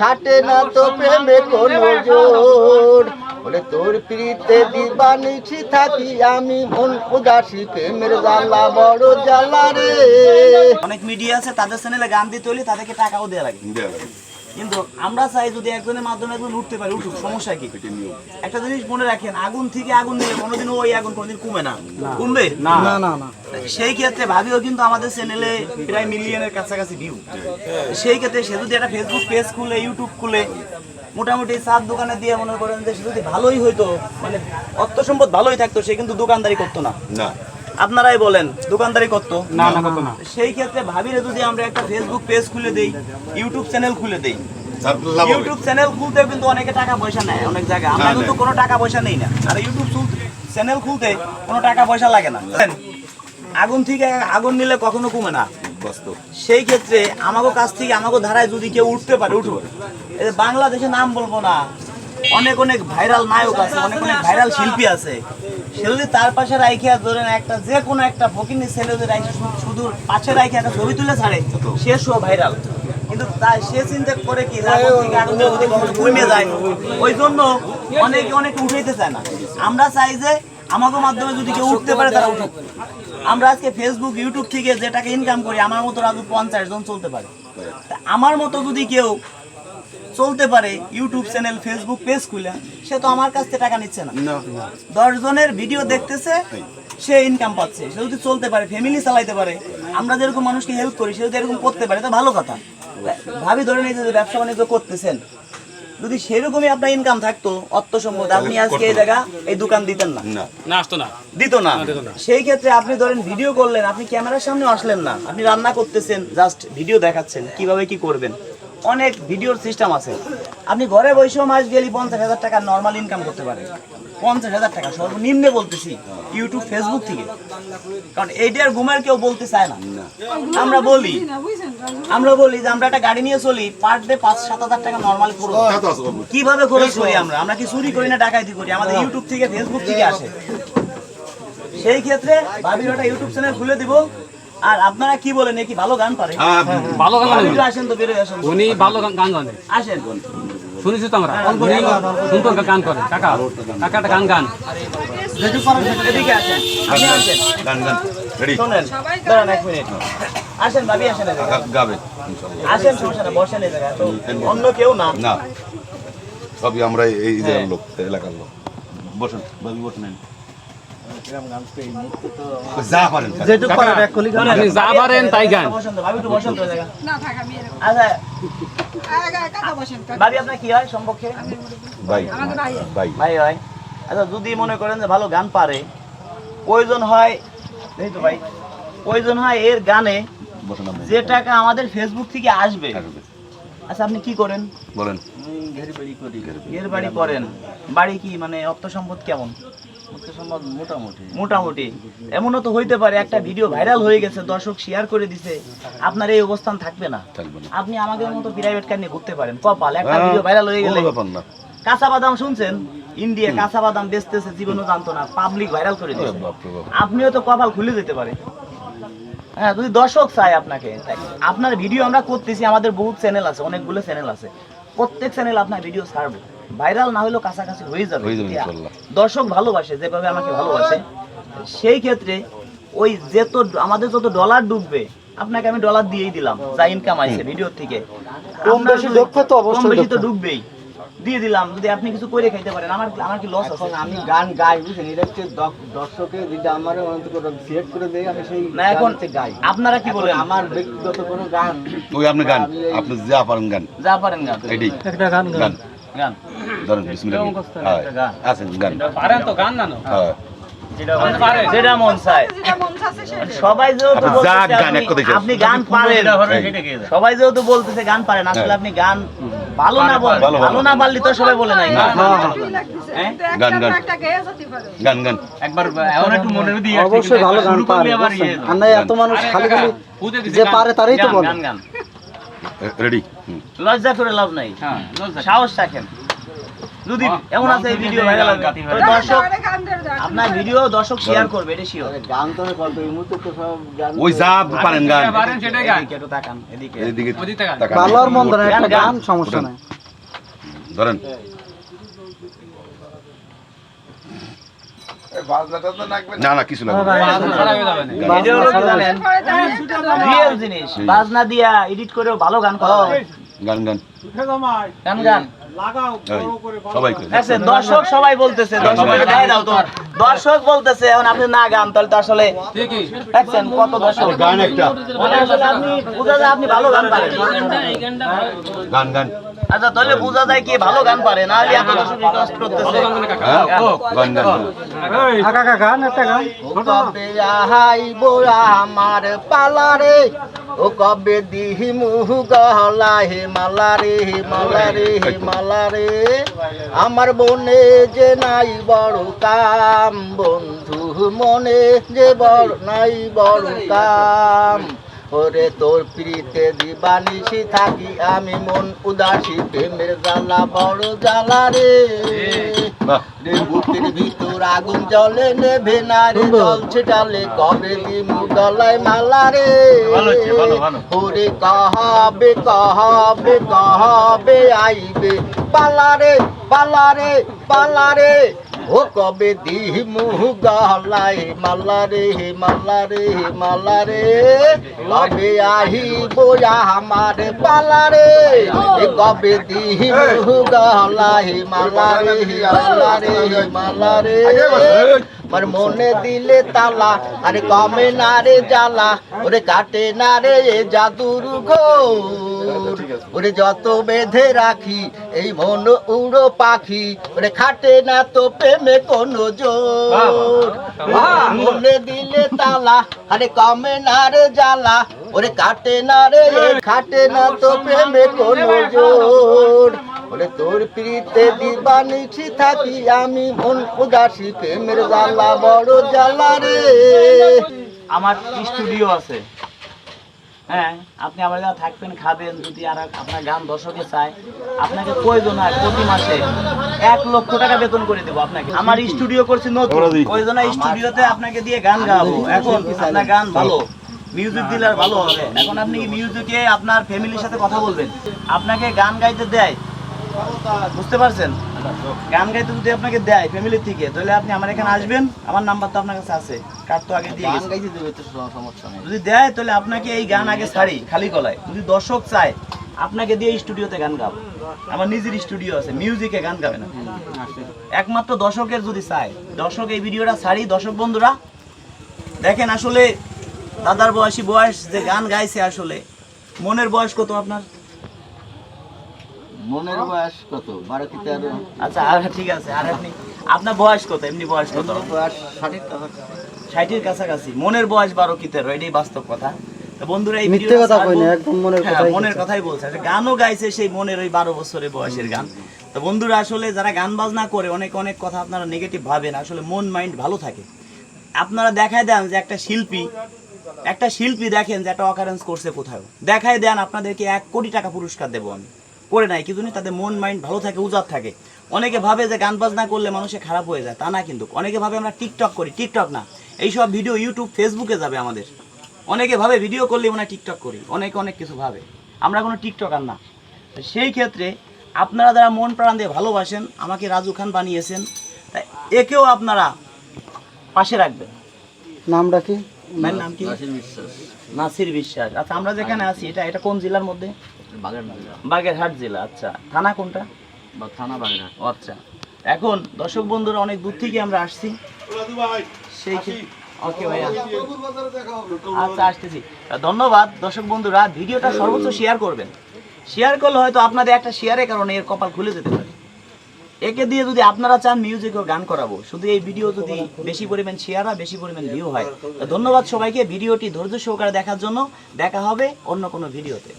খাটে না তো প্রেমে কোনো জোর। বলে তোর প্রীতে দিবানিছি থাকি আমি মন উদাসী প্রেমের জ্বালা বড় জ্বালা রে। অনেক মিডিয়া আছে তাদের চ্যানেলে গান দিতে হলে তাদেরকে টাকাও দেওয়া লাগে। কিন্তু আমরা চাই যদি একজনের মাধ্যমে একজন উঠতে পারে উঠুক সমস্যা কি? একটা জিনিস মনে রাখেন আগুন থেকে আগুন নিলে কোনোদিন ওই আগুন কোনোদিন কমে না। কমবে? না। না। না সেই ক্ষেত্রে ভাবিও কিন্তু আমাদের চ্যানেলে প্রায় মিলিয়নের কাছাকাছি ভিউ সেই ক্ষেত্রে সে যদি একটা ফেসবুক পেজ খুলে ইউটিউব খুলে মোটামুটি চার দোকানে দিয়ে মনে করেন যে সে যদি ভালোই হইতো মানে অর্থ সম্পদ ভালোই থাকতো সে কিন্তু দোকানদারি করতো না। না। আপনারাই বলেন দোকানদারি করতো। না না করতো না। সেই ক্ষেত্রে ভাবিরে যদি আমরা একটা ফেসবুক পেজ খুলে দেই ইউটিউব চ্যানেল খুলে দেই। ইউটিউব চ্যানেল খুলতে কিন্তু অনেকে টাকা পয়সা নেয় অনেক জায়গায়। আমরা কিন্তু কোনো টাকা পয়সা নেই না। আর ইউটিউব চ্যানেল খুলতে কোনো টাকা পয়সা লাগে না। আগুন থেকে আগুন নিলে কখনো কমে না। সেই ক্ষেত্রে আমাকে কাছ থেকে আমাকে ধারায় যদি কেউ উঠতে পারে উঠবে বাংলাদেশে নাম বলব না। অনেক অনেক ভাইরাল নায়ক আছে অনেক অনেক ভাইরাল শিল্পী আছে। সে তার পাশে রাইখে ধরেন একটা যে কোনো একটা ফকিনি ছেলে যদি রাইখে শুধু পাশে রাইখে একটা ছবি তুলে ছাড়ে, সে শো ভাইরাল কিন্তু তাই সে চিন্তা করে কি কমে যায়। ওই জন্য অনেকে অনেকে উঠাইতে চায় না। আমরা চাই যে আমাকে মাধ্যমে যদি কেউ উঠতে পারে, তারা উঠুক। আমরা আজকে ফেসবুক ইউটিউব থেকে যে টাকা ইনকাম করি, আমার মতো আগে পঞ্চাশ জন চলতে পারে। আমার মতো যদি কেউ চলতে পারে ইউটিউব চ্যানেল ফেসবুক পেজ খুলে সে তো আমার কাছ থেকে টাকা নিচ্ছে না। দশ জনের ভিডিও দেখতেছে সে ইনকাম পাচ্ছে। সে যদি চলতে পারে ফ্যামিলি চালাইতে পারে আমরা যেরকম মানুষকে হেল্প করি সে যদি এরকম করতে পারে তো ভালো কথা। ভাবি ধরে নিয়ে যে ব্যবসা বাণিজ্য করতেছেন। যদি সেরকমই আপনার ইনকাম থাকতো অর্থ সম্পদ আপনি আজকে এই জায়গা এই দোকান দিতেন না। না। না আসতো না। দিত না। সেই ক্ষেত্রে আপনি ধরেন ভিডিও করলেন আপনি ক্যামেরার সামনে আসলেন না। আপনি রান্না করতেছেন জাস্ট ভিডিও দেখাচ্ছেন কীভাবে কি করবেন? অনেক ভিডিওর সিস্টেম আছে। আপনি ঘরে বসেও মাস গেলে পঞ্চাশ হাজার টাকা নর্মাল ইনকাম করতে পারেন। পঞ্চাশ হাজার টাকা সর্বনিম্নে বলতেছি ইউটিউব ফেসবুক থেকে। কারণ এইটার ঘুমের কেউ বলতে চায় না। আমরা বলি আমরা বলি যে আমরা একটা গাড়ি নিয়ে চলি পার ডে পাঁচ সাত হাজার টাকা নর্মাল খরচ। বাবু। কীভাবে খরচ করি আমরা? আমরা কি চুরি করি না ডাকাতি করি? আমাদের ইউটিউব থেকে ফেসবুক থেকে আসে। সেই ক্ষেত্রে ভাবির ওটা ইউটিউব চ্যানেল খুলে দিব। আর আপনারা কি বলেন কি ভালো গান পারে হ্যাঁ, ভালো গান আসেন তো বেরোয় আসেন। উনি ভালো গান গান জানে আসেন। শুনেছি তো আমরা। গান করে। কাকা গান গান এদিকে আসেন। আপনি আসেন। গান গান। রেডি? শোনেন। দাঁড়ান এক মিনিট। আসেন ভাবি আসেন গাবে। আসেন সমস্যা না বসেন এই জায়গায় অন্য কেউ না। না। সবই আমরা এই- এই লোক এলাকার লোক। বসেন বাবু বসেন যা পারেন খান। যেটুকু পারেন এক কলি গান। আপনি যা পারেন তাই গান। ভাবি একটু বসেন তো এই জায়গায় না থাক আমি এরকম। আচ্ছা। আগা কাকা বসেন কাকা। ভাবি আপনার কি হয় সম্পর্কে? ভাই আমাদের ভাই ভাই। ভাই হয়। আচ্ছা যদি মনে করেন যে ভালো গান পারে প্রয়োজন হয় এই তো ভাই। প্রয়োজন হয় এর গানে যে টাকা আমাদের ফেসবুক থেকে আসবে। আচ্ছা আপনি কি করেন? বলেন। এর বাড়ি করেন। বাড়ি কি মানে অর্থ সম্পদ কেমন? মোটামুটি। এমনও তো হইতে পারে একটা ভিডিও ভাইরাল হয়ে গেছে দর্শক শেয়ার করে দিছে। আপনার এই অবস্থান থাকবে না। আপনি আমাদের মতো প্রাইভেট কার নিয়ে ঘুরতে পারেন কপাল একটা হ্যাঁ, ভিডিও ভাইরাল হয়ে গেলে। কাঁচা বাদাম শুনছেন? ইন্ডিয়া কাঁচা বাদাম বেচতেছে জীবনও জানতো না পাবলিক ভাইরাল করে বাপ। আপনিও তো কপাল খুলে যেতে পারে। হ্যাঁ যদি দর্শক চায় আপনাকে আপনার ভিডিও আমরা করতেছি আমাদের বহুত চ্যানেল আছে অনেকগুলো চ্যানেল আছে। প্রত্যেক চ্যানেল আপনার ভিডিও ছাড়বে। ভাইরাল না হলেও কাছাকাছি হয়ে যাবে। দর্শক ভালোবাসে যেভাবে আমাকে ভালোবাসে সেই ক্ষেত্রে ওই যেত আমাদের যত ডলার ডুববে আপনাকে আমি ডলার দিয়েই দিলাম যা ইনকাম আছে ভিডিও থেকে। কম বেশি তো অবশ্যই বেশি তো ডুববেই। দিয়ে দিলাম যদি আপনি কিছু করে খাইতে পারেন আমার আমার কি লস আছে? আমি গান গাই বুঝছেন? এটা হচ্ছে দর্শকে যদি আমার সিলেক্ট করে দেয় আমি সেই না এখন গাই। আপনারা কি বলেন? আমার ব্যক্তিগত কোনো গান ওই আপনি গান আপনি যা পারেন গান। যা পারেন গান। এটাই একটা গান গান। গান? ধরেন বিসমিল্লাহ। আছেন গান। পারেন তো গান জানো হ্যাঁ। যেটা মন চায়। যেটা চাচ্ছে সেটা। সবাই যেহেতু আপনি বলতেছে গান পারেন। সবাই যেহেতু বলতেছে গান পারেন আসলে হ্যাঁ। আপনি গান ভালো না ভালো, না পারলে তো সবাই বলে নাই। গান, গান। গান গান। একবার এখন একটু মনে দিয়ে অবশ্যই ভালো গান পারে আর এত মানুষ খালি খালি যে পারে তারই তো বলে। গান গান। রেডি লজ্জা করে লাভ নাই। হ্যাঁ সাহস রাখেন। যদি এমন আছে এই ভিডিও ভাইরাল হবে দর্শক আপনার ভিডিও দর্শক শেয়ার করবে এটা শিওর গান তো এই মুহূর্তে তো সব গান ওই যা পারেন গান। পারেন সেটাই গান। একটু তাকান এদিকে। এদিকে তাকান। ভালো আর মন্দ না একটা গান, গান সমস্যা নাই। ধরেন। না না কিছু লাগবে না। ছাড়া হয়ে যাবে না। এটা হলো কি জানেন রিয়েল জিনিস বাজনা দিয়া এডিট করেও ভালো গান করা গান গান গান গান দর্শক সবাই বলতেছে দর্শক বলতেছে এখন আপনি না গান তাহলে তো আসলে দেখছেন কত দর্শক। গান একটা। মানে আসলে আপনি বোঝা যায় আপনি ভালো গান পারেন। গান গান। আচ্ছা তাহলে বোঝা যায় কি ভালো গান পারে না হলে এত দর্শক রিকোয়েস্ট করতেছে। হ্যাঁ গান গান। আমার পালারে ও কবে দিহি মুহ গহলা হে মালা রে, হে মালা রে, হে মালা রে? আমার বনে যে নাই বড় কাম, বন্ধু মনে যে বড়, নাই বড় কাম। ওরে তোর প্রীতে দিবানিসি থাকি আমি মন উদাসী প্রেমের জ্বালা বড় জ্বালা রে। রে বুকের ভিতর আগুন জ্বলে নেভে না রে জল ছিটালে কবে দিমু গলায় মালা রে। ওরে কহাবে কহাবে কহাবে আইবে। পালারে পালারে পালারে ও কবে দিমু গলায় মালা রে মালা রে মালা রে? কবে বোয়া আমার পালারে এ কবে দিহি গলায় মালা রে মালা রে মালা রে? আমার মনে দিলে তালা, আরে কমে না রে জ্বালা, ওরে কাটে না রে জাদুর ঘোর। ওরে যত বেঁধে রাখি, এই মন উড়ো পাখি, ওরে খাটে না তো প্রেমে কোনো জোর। মনে দিলে তালা, আরে কমে না রে জ্বালা, ওরে কাটে না রে খাটে না তো প্রেমে কোনো জোর। ওরে তোর প্রীতে দিবানিছি থাকি আমি মন উদাসী প্রেমের জ্বালা বড় জ্বালা রে। আমার স্টুডিও আছে। হ্যাঁ আপনি আমার কাছে থাকবেন খাবেন যদি আর আপনার গান দর্শকে চায় আপনাকে প্রয়োজন হয় প্রতি মাসে এক লক্ষ টাকা বেতন করে দেবো আপনাকে। আমার স্টুডিও করছি নতুন প্রয়োজন হয় স্টুডিওতে আপনাকে দিয়ে গান গাবো এখন আপনার গান ভালো মিউজিক দিলে আর ভালো হবে। এখন আপনি মিউজিকে আপনার ফ্যামিলির সাথে কথা বলবেন? আপনাকে গান গাইতে দেয় বুঝতে পারছেন? গান গাইতে যদি আপনাকে দেয় ফ্যামিলি থেকে তাহলে আপনি আমার এখানে আসবেন। আমার নাম্বার তো আপনার কাছে আছে। কার্ড তো আগে দিয়ে গান গাইতে দেবে তো সমস্যা নেই। যদি দেয় তাহলে আপনাকে এই গান আগে ছাড়ি খালি গলায়। যদি দর্শক চায় আপনাকে দিয়ে স্টুডিওতে গান গাবো। আমার নিজের স্টুডিও আছে মিউজিকে গান গাবে না। একমাত্র দর্শকের যদি চায় দর্শক এই ভিডিওটা ছাড়ি দর্শক বন্ধুরা। দেখেন আসলে দাদার বয়সী বয়স যে গান গাইছে আসলে মনের বয়স কত আপনার? মনের বয়স কত? বারো কি তেরো। আচ্ছা আর ঠিক আছে আর আপনি আপনার বয়স কত? এমনি বয়স কত? বয়স ষাটের ষাটের কাছাকাছি। মনের বয়স বারো কি তেরো? এটাই বাস্তব কথা। বন্ধুরা এই মিথ্যে কথা কই না, একদম মনের হ্যাঁ, কথাই মনের কথাই বলছে। গানও গাইছে সেই মনের ওই বারো বছরের বয়সের গান। তো বন্ধুরা আসলে যারা গান বাজনা করে অনেক অনেক কথা আপনারা নেগেটিভ ভাবেন। আসলে মন মাইন্ড ভালো থাকে। আপনারা দেখায় দেন যে একটা শিল্পী একটা শিল্পী দেখেন যে একটা অকারেন্স করছে কোথাও দেখায় দেন আপনাদেরকে এক কোটি টাকা পুরস্কার দেবো আমি। করে নাই কিন্তু তাদের মন মাইন্ড ভালো থাকে উজাত থাকে। অনেকে ভাবে যে গান বাজনা করলে মানুষে খারাপ হয়ে যায় তা না কিন্তু। অনেকে ভাবে আমরা টিকটক করি টিকটক না। এইসব ভিডিও ইউটিউব ফেসবুকে যাবে আমাদের। অনেকে ভাবে ভিডিও করলে মনে হয় টিকটক করি অনেকে অনেক কিছু ভাবে। আমরা কোনো টিকটকার না। সেই ক্ষেত্রে আপনারা যারা মন প্রাণ দিয়ে ভালোবাসেন আমাকে রাজু খান বানিয়েছেন তাই একেও আপনারা পাশে রাখবেন। নামটা কি? নাম কি? নাসির বিশ্বাস। আচ্ছা আমরা যেখানে আছি এটা এটা কোন জেলার মধ্যে? বাগেরহাট। জেলা আচ্ছা। থানা কোনটা? থানা বাগেরহাট। আচ্ছা। এখন দর্শক বন্ধুরা অনেক দূর থেকে আমরা আসছি। সেই ওকে ভাইয়া। আচ্ছা আসতেছি। ধন্যবাদ দর্শক বন্ধুরা। ভিডিওটা সর্বোচ্চ শেয়ার করবেন। শেয়ার করলে হয়তো আপনাদের একটা শেয়ারের কারণে এর কপাল খুলে যেতে পারে। একে দিয়ে যদি আপনারা চান মিউজিক ও গান করাবো শুধু এই ভিডিও যদি বেশি পরিমাণ শেয়ার হয় বেশি পরিমাণ ভিউ হয়। ধন্যবাদ সবাইকে ভিডিওটি ধৈর্য সহকারে দেখার জন্য। দেখা হবে অন্য কোনো ভিডিওতে